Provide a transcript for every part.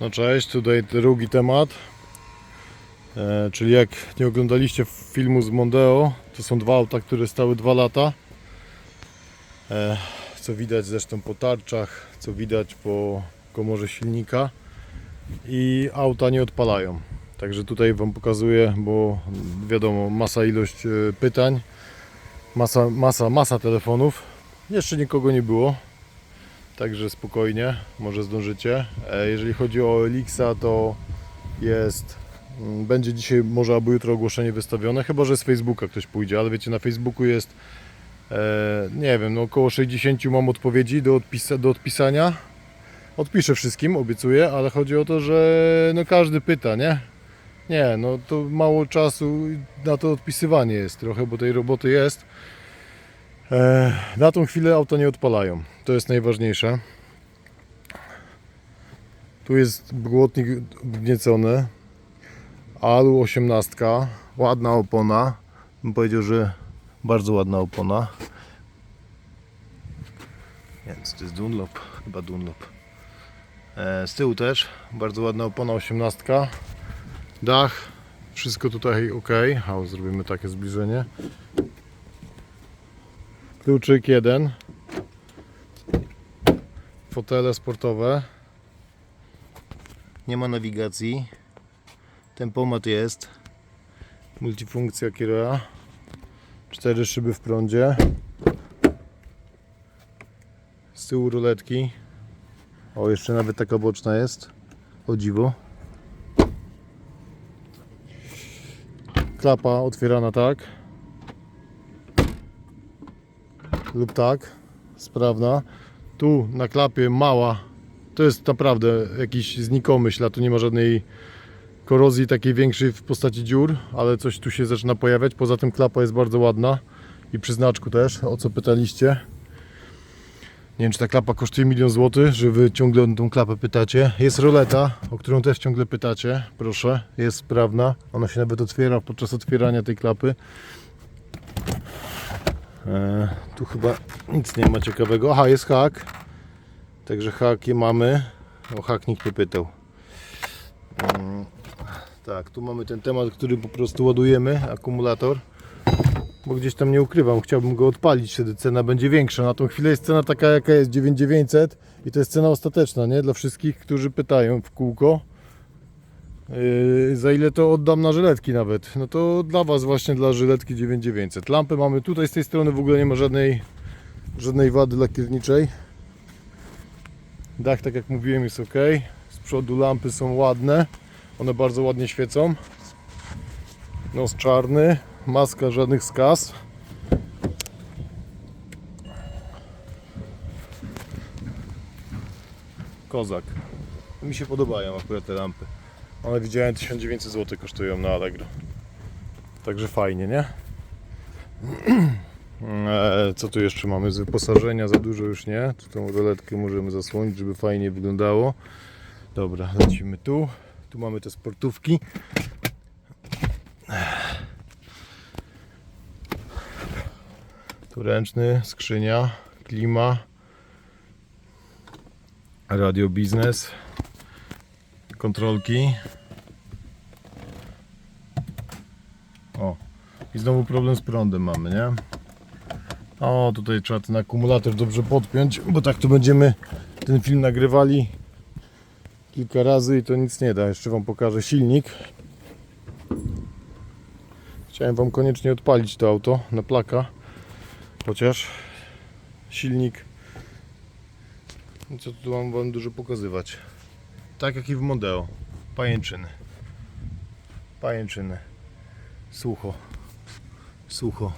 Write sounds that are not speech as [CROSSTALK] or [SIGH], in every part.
No cześć, tutaj drugi temat. E, czyli jak nie oglądaliście filmu z Mondeo, to są dwa auta, które stały dwa lata. E, co widać zresztą po tarczach, co widać po komorze silnika. I auta nie odpalają. Także tutaj Wam pokazuję, bo wiadomo, masa ilość e, pytań, masa, masa, masa telefonów. Jeszcze nikogo nie było. Także spokojnie, może zdążycie. E, Jeżeli chodzi o Elixa, to jest. mm, Będzie dzisiaj, może albo jutro ogłoszenie wystawione, chyba że z Facebooka ktoś pójdzie, ale wiecie, na Facebooku jest. E, nie wiem, no około 60 mam odpowiedzi do, odpisa- do odpisania. Odpiszę wszystkim, obiecuję, ale chodzi o to, że no każdy pyta, nie? Nie, no to mało czasu na to odpisywanie jest trochę, bo tej roboty jest. E, na tą chwilę auta nie odpalają. To jest najważniejsze. Tu jest błotnik wgniecony. Alu 18. Ładna opona. Bym powiedział, że bardzo ładna opona. Więc to jest Dunlop. Chyba Dunlop. E, z tyłu też bardzo ładna opona 18. Dach. Wszystko tutaj ok. Zrobimy takie zbliżenie. Kluczyk jeden. Fotele sportowe. Nie ma nawigacji. Tempomat jest. Multifunkcja kieruja. Cztery szyby w prądzie. Z tyłu ruletki. O, jeszcze nawet taka boczna jest. O dziwo. Klapa otwierana tak. Lub tak, sprawna. Tu na klapie mała, to jest naprawdę jakiś znikomy ślad, tu nie ma żadnej korozji takiej większej w postaci dziur, ale coś tu się zaczyna pojawiać. Poza tym klapa jest bardzo ładna i przy znaczku też, o co pytaliście. Nie wiem, czy ta klapa kosztuje milion złotych, że wy ciągle o tą klapę pytacie. Jest roleta, o którą też ciągle pytacie, proszę, jest sprawna. Ona się nawet otwiera podczas otwierania tej klapy. E, tu chyba nic nie ma ciekawego. Aha, jest hak. Także haki mamy. O hak nikt nie pytał. Mm, Tak, tu mamy ten temat, który po prostu ładujemy, akumulator. Bo gdzieś tam nie ukrywam, chciałbym go odpalić, wtedy cena będzie większa. Na tą chwilę jest cena taka, jaka jest 9900 i to jest cena ostateczna, nie? Dla wszystkich, którzy pytają w kółko. Yy, za ile to oddam na żyletki nawet? No to dla Was właśnie dla żyletki 9900. Lampy mamy tutaj z tej strony w ogóle nie ma żadnej żadnej wady lakierniczej. Dach tak jak mówiłem jest ok. Z przodu lampy są ładne. One bardzo ładnie świecą. Nos czarny, maska żadnych skaz. Kozak. Mi się podobają akurat te lampy. One widziałem 1900 zł kosztują na Allegro. Także fajnie, nie? Eee, [CLEARS THROAT] Co tu jeszcze mamy z wyposażenia? Za dużo już nie. Tu tą roletkę możemy zasłonić, żeby fajnie wyglądało. Dobra, lecimy tu. Tu mamy te sportówki. Tu ręczny, skrzynia, klima, radio biznes, kontrolki. O, i znowu problem z prądem mamy, nie? O, tutaj trzeba ten akumulator dobrze podpiąć, bo tak to będziemy ten film nagrywali kilka razy i to nic nie da. Jeszcze Wam pokażę silnik. Chciałem Wam koniecznie odpalić to auto na plaka, chociaż silnik, co tu mam Wam dużo pokazywać. Tak jak i w Mondeo. Pajęczyny. Pajęczyny. Sucho. Sucho.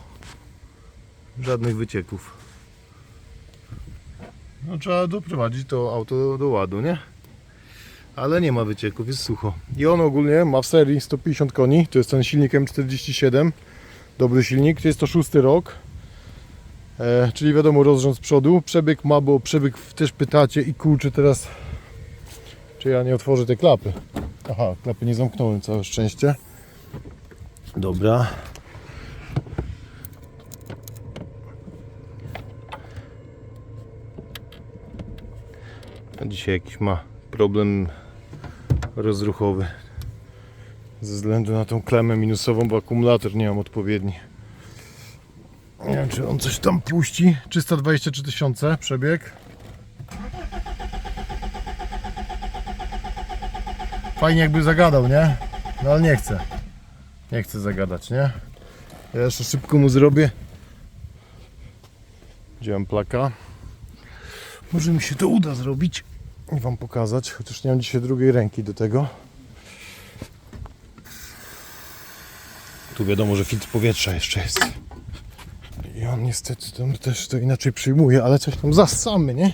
Żadnych wycieków. No trzeba doprowadzić to auto do, ładu, nie? Ale nie ma wycieków, jest sucho. I on ogólnie ma w serii 150 koni. To jest ten silnik M47. Dobry silnik. To jest to szósty rok. E, czyli wiadomo rozrząd z przodu. Przebieg ma, bo przebieg też pytacie i kurczę teraz czy ja nie otworzę tej klapy. Aha, klapy nie zamknąłem, całe szczęście. Dobra. A Dzisiaj jakiś ma problem rozruchowy. Ze względu na tą klemę minusową, bo akumulator nie mam odpowiedni. Nie wiem, czy on coś tam puści. 323 tysiące przebieg. Fajnie jakby zagadał, nie? No ale nie chcę. Nie chcę zagadać, nie? Ja jeszcze szybko mu zrobię. Mam plaka? Może mi się to uda zrobić i Wam pokazać, chociaż nie mam dzisiaj drugiej ręki do tego. Tu wiadomo, że filtr powietrza jeszcze jest. I on niestety tam też to inaczej przyjmuje, ale coś tam zassamy, nie?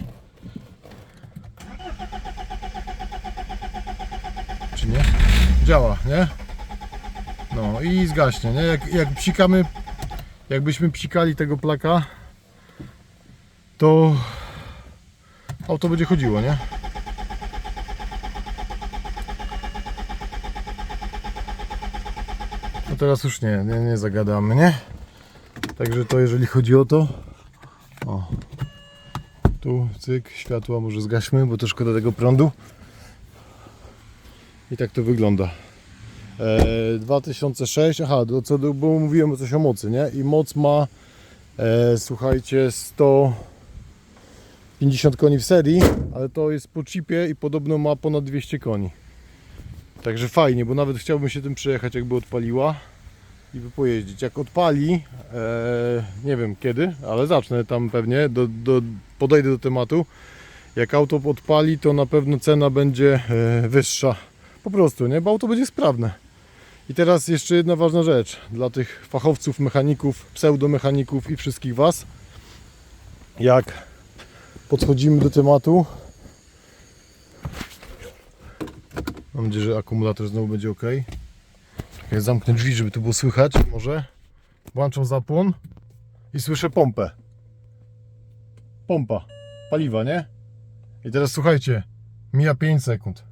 Czy nie? Działa, nie? No i zgaśnie, nie? Jak, jak psikamy, jakbyśmy psikali tego plaka, to auto będzie chodziło, nie? No teraz już nie, nie, nie zagadamy, nie? Także to jeżeli chodzi o to. O. Tu cyk, światła może zgaśmy, bo to szkoda tego prądu. I tak to wygląda. E, 2006, aha, do, co do, bo mówiłem coś o mocy, nie? I moc ma, e, słuchajcie, 150 koni w serii, ale to jest po chipie i podobno ma ponad 200 koni. Także fajnie, bo nawet chciałbym się tym przejechać, jakby odpaliła i by pojeździć. Jak odpali, e, nie wiem kiedy, ale zacznę tam pewnie, do, do, podejdę do tematu. Jak auto odpali, to na pewno cena będzie e, wyższa. Po prostu, nie? Bo auto będzie sprawne. I teraz jeszcze jedna ważna rzecz dla tych fachowców, mechaników, pseudomechaników i wszystkich Was. Jak podchodzimy do tematu, mam nadzieję, że akumulator znowu będzie ok. Ja zamknę drzwi, żeby to było słychać, może. Włączam zapłon i słyszę pompę. Pompa paliwa, nie? I teraz słuchajcie, mija 5 sekund.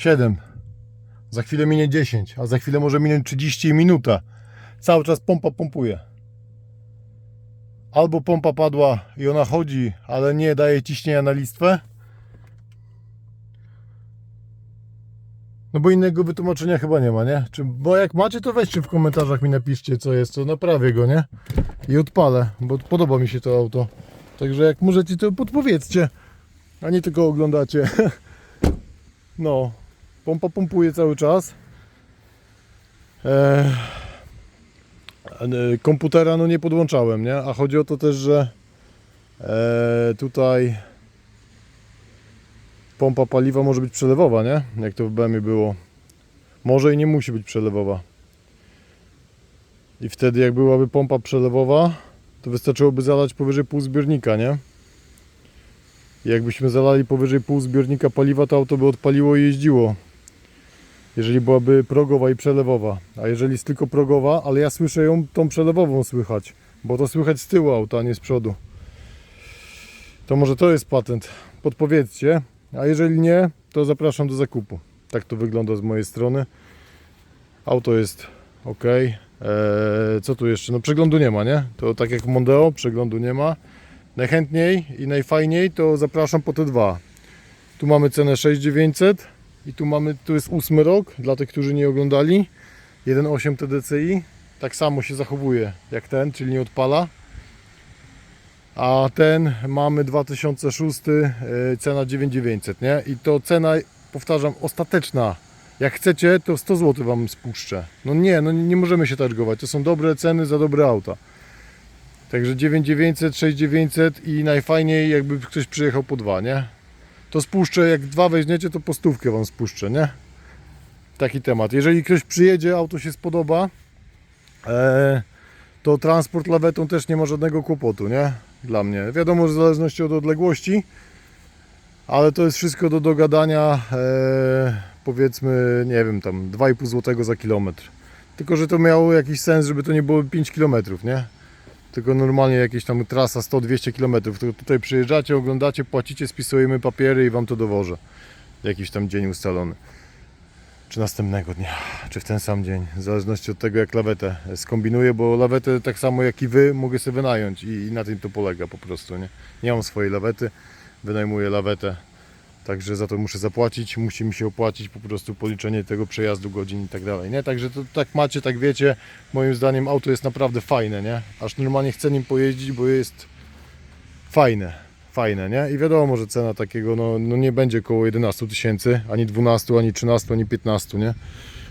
7. Za chwilę minie 10, a za chwilę może minąć 30 i minuta. Cały czas pompa pompuje. Albo pompa padła i ona chodzi, ale nie daje ciśnienia na listwę. No bo innego wytłumaczenia chyba nie ma, nie? Czy, bo jak macie, to weźcie w komentarzach mi napiszcie co jest, to naprawię go, nie? I odpalę, bo podoba mi się to auto. Także jak możecie, to podpowiedzcie, a nie tylko oglądacie. [LAUGHS] No, pompa pompuje cały czas. Eee, e, komputera no nie podłączałem, nie? A chodzi o to też, że e, tutaj pompa paliwa może być przelewowa, nie? Jak to w BMW było. Może i nie musi być przelewowa. I wtedy jak byłaby pompa przelewowa, to wystarczyłoby zalać powyżej pół zbiornika, nie? I jakbyśmy zalali powyżej pół zbiornika paliwa, to auto by odpaliło i jeździło. Jeżeli byłaby progowa i przelewowa. A jeżeli jest tylko progowa, ale ja słyszę ją tą przelewową słychać. Bo to słychać z tyłu auta, a nie z przodu. To może to jest patent. Podpowiedzcie. A jeżeli nie, to zapraszam do zakupu. Tak to wygląda z mojej strony. Auto jest ok. Eee, co tu jeszcze? No przeglądu nie ma, nie? To tak jak Mondeo, przeglądu nie ma. Najchętniej i najfajniej to zapraszam po te dwa. Tu mamy cenę 6900 i tu mamy, tu jest ósmy rok dla tych, którzy nie oglądali. 1.8 TDCi. Tak samo się zachowuje jak ten, czyli nie odpala. A ten mamy 2006, e, cena 9900, nie? I to cena, powtarzam, ostateczna. Jak chcecie, to 100 zł Wam spuszczę. No nie, no nie możemy się targować. To są dobre ceny za dobre auta. Także 9900, 6900 i najfajniej jakby ktoś przyjechał po dwa, nie? To spuszczę, jak dwa weźmiecie, to po stówkę Wam spuszczę, nie? Taki temat. Jeżeli ktoś przyjedzie, auto się spodoba, e, to transport lawetą też nie ma żadnego kłopotu, nie? Dla mnie. Wiadomo, że w zależności od odległości, ale to jest wszystko do dogadania, e, powiedzmy, nie wiem, tam 2,5 zł za kilometr. Tylko, że to miało jakiś sens, żeby to nie było 5 km, nie? Tylko normalnie jakieś tam trasa 100-200 km. To tutaj przyjeżdżacie, oglądacie, płacicie, spisujemy papiery i Wam to dowożę. Jakiś tam dzień ustalony. Czy następnego dnia, czy w ten sam dzień, w zależności od tego jak lawetę skombinuję, bo lawetę tak samo jak i Wy mogę sobie wynająć i, i na tym to polega po prostu, nie? Nie mam swojej lawety, wynajmuję lawetę Także za to muszę zapłacić, musi mi się opłacić po prostu policzenie tego przejazdu godzin i tak dalej, nie? Także to tak macie, tak wiecie, moim zdaniem auto jest naprawdę fajne, nie? Aż normalnie chcę nim pojeździć, bo jest fajne, fajne, nie? I wiadomo, że cena takiego, no, no nie będzie koło 11 tysięcy, ani 12, ani 13, ani 15, nie?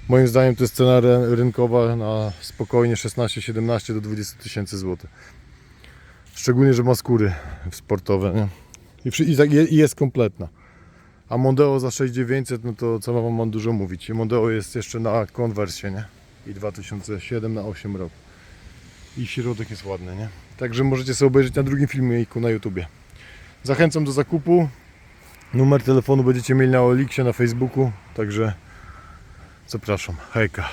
Moim zdaniem to jest cena ry- rynkowa na spokojnie 16-17 do 20 tysięcy złotych. Szczególnie, że ma skóry sportowe, nie? I, i, tak je- i jest kompletna. A Mondeo za 6900, no to co wam mam dużo mówić. Mondeo jest jeszcze na konwersie, nie? I 2007 na 8 rok. I środek jest ładny, nie? Także możecie sobie obejrzeć na drugim filmiku na YouTubie. Zachęcam do zakupu. Numer telefonu będziecie mieli na Oliksie na Facebooku, także zapraszam. Hejka.